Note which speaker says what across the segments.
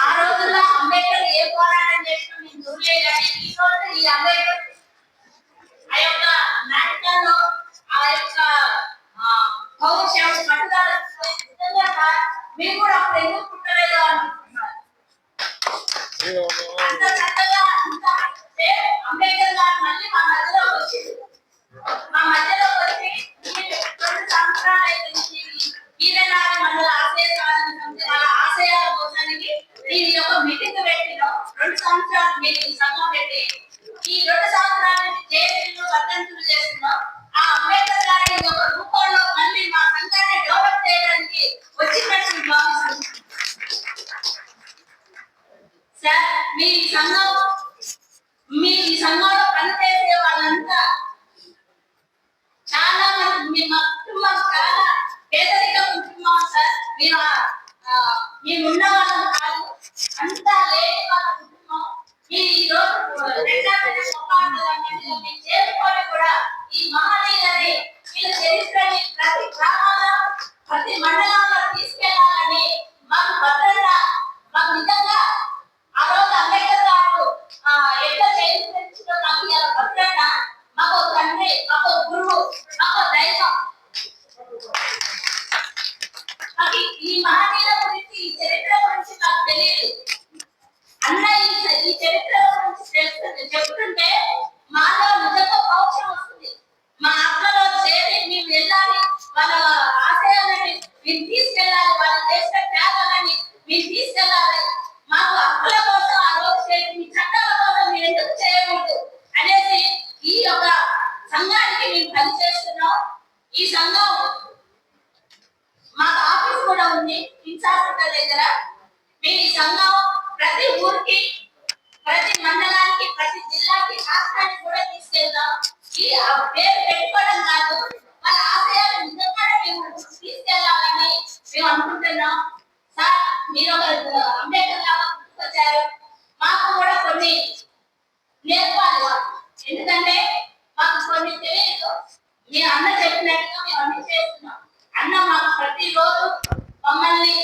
Speaker 1: ఆ రోజుల్లో అంబేద్కర్ ఏ పోరాటం చేసినా మేము చూడలే కానీ ఈ రోజు ఈ అంబేద్కర్ ఆ యొక్క నాటకంలో ఆ యొక్క పౌరుషం పట్టుదల మేము కూడా అప్పుడు ఎందుకు పుట్టలేదు అనుకుంటున్నారు? అంత చక్కగా అంత అంబేద్కర్ గారు మళ్ళీ మా మధ్యలోకి వచ్చారు. మా మధ్యలోకి వచ్చి మీరు మీటింగ్ సంఘం పెట్టి ఈ రెండు సంవత్సరాల నుంచి వర్ధంతులు చేస్తున్నాం ఆ అంబేద్కర్ గారి యొక్క రూపంలో మళ్ళీ మా సంఘాన్ని డెవలప్ చేయడానికి వచ్చినట్టు మేము భావిస్తున్నాం సార్ మీ సంఘం మీ సంఘంలో పనిచేసే వాళ్ళంతా చాలా మంది మీ మా కుటుంబం చాలా పేదరిక కుటుంబం సార్. మీరు ఆ, మేము ఉన్న వాళ్ళం కాదు అంతా లేని వాళ్ళ. కుటుంబం ఈ రోజు రెండవ చేరుకొని కూడా ఈ మహనీయులని వీళ్ళ చరిత్రని ప్రతి గ్రామంలో ప్రతి మండలంలో తీసుకెళ్ళాలని మాకు భద్రంగా మాకు నిజంగా ఆ రోజు అంబేద్కర్ గారు ఎట్లా ఇలా మాకు తండ్రి మాకు గురువు మాకు దైవం. ఈ మహనీయుల గురించి ఈ చరిత్ర గురించి నాకు తెలియదు. అన్న ఈ చరిత్ర గురించి తెలుస్తుంది. చెప్తుంటే మాలో నిజంగా పౌరుషం వస్తుంది. మా ఆత్మలో చేరి మేము వెళ్ళాలి వాళ్ళ ఆశయాలని మీరు తీసుకెళ్ళాలి వాళ్ళ దేశ త్యాగాలని మీరు తీసుకెళ్ళాలి. మాకు హక్కుల కోసం ఆ రోజు చేసి మీ చట్టాల కోసం మీరు ఎందుకు చేయకూడదు అనేసి ఈ యొక్క సంఘానికి మేము పనిచేస్తున్నాం ఈ సంఘం మాకు ఆఫీస్ కూడా ఉంది ఇన్ఛార్జ్ దగ్గర. మీ సంఘం ప్రతి ఊరికి ప్రతి మండలానికి ప్రతి జిల్లాకి రాష్ట్రానికి కూడా తీసుకెళ్దాం. ఈ పేరు పెట్టుకోవడం కాదు వాళ్ళ ఆశయాలు నిజంగానే మేము తీసుకెళ్ళాలని మేము అనుకుంటున్నాం. సార్ మీరు ఒక అంబేద్కర్ లాగా తీసుకొచ్చారు మాకు కూడా కొన్ని నేర్పాలి ఎందుకంటే మాకు కొన్ని తెలియదు మీ అన్న చెప్పినట్టుగా మేము అన్ని చేస్తున్నాం. అన్న మాకు ప్రతిరోజు మమ్మల్ని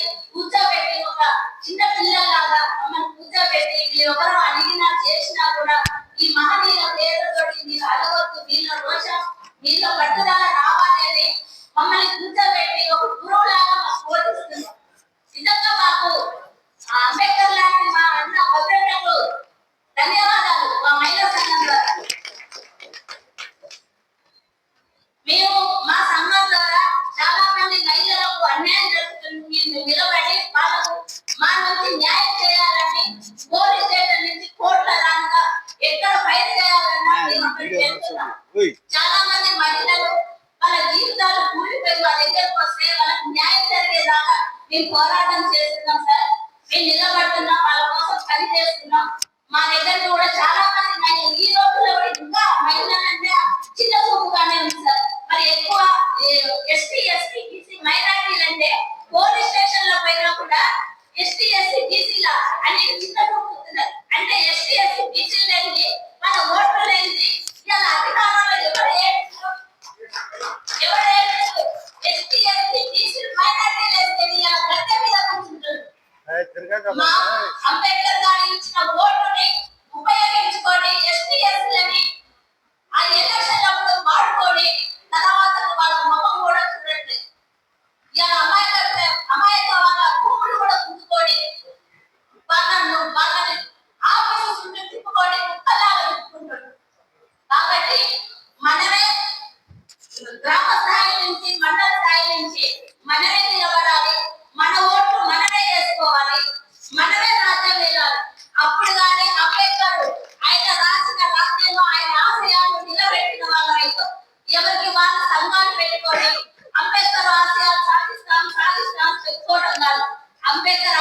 Speaker 1: కూర్చోబెట్టి ఒక చిన్న పిల్లలాగా మమ్మల్ని కూర్చోబెట్టి మీరు ఎవరు అడిగినా చేసినా కూడా ఈ మహనీయుల పేరుతోటి మీరు అడగవద్దు మీలో రోషం మీలో పట్టుదల రావాలి అని మమ్మల్ని కూర్చోబెట్టి ఒక గురువులాగా మాకు బోధిస్తున్నారు. నిజంగా మాకు అంబేద్కర్ లాంటి మా అన్న భద్రతకు ధన్యవాదాలు మా మహిళా సంఘం ద్వారా. మేము మా సంఘం ద్వారా చాలా మంది మహిళలకు అన్యాయం జరుగుతుంది. మేము నిలబడి చాలా మంది మహిళలు వాళ్ళ జీవితాలు కూలిపోయి వాళ్ళ దగ్గరకు వస్తే వాళ్ళకి న్యాయం జరిగేదాకా మేము పోరాటం చేస్తున్నాం సార్. మేము నిలబడుతున్నాం వాళ్ళ కోసం పని చేస్తున్నాం. మా దగ్గర కూడా చాలా మంది మహిళలు ఈ రోజుల్లో కూడా ఇంకా మహిళలు అంటే చిన్న చూపుగానే ఉంది సార్. మా అంబేద్కర్ గారు ఇచ్చిన ఓటుని ఉపయోగించుకొని ఎస్టీ ఎస్సీలని ఆ ఎలక్షన్ అప్పుడు వాడుకొని తర్వాత వాళ్ళ ముఖం కూడా చూడండి. ఇలా అమాయక అమాయక వాళ్ళ భూములు కూడా ఉంచుకొని వాళ్ళను వాళ్ళని ఆఫీసు చుట్టూ తిప్పుకొని కుక్కలాగా తిప్పుకుంటారు కాబట్టి మనమే గ్రామ స్థాయి నుంచి మండల స్థాయి నుంచి మనమే ఎవరికి వాళ్ళ సంఘాలు పెట్టుకొని అంబేద్కర్ ఆశయాలు సాధిస్తాం సాధిస్తాం చెప్పుకోవడం కాదు. అంబేద్కర్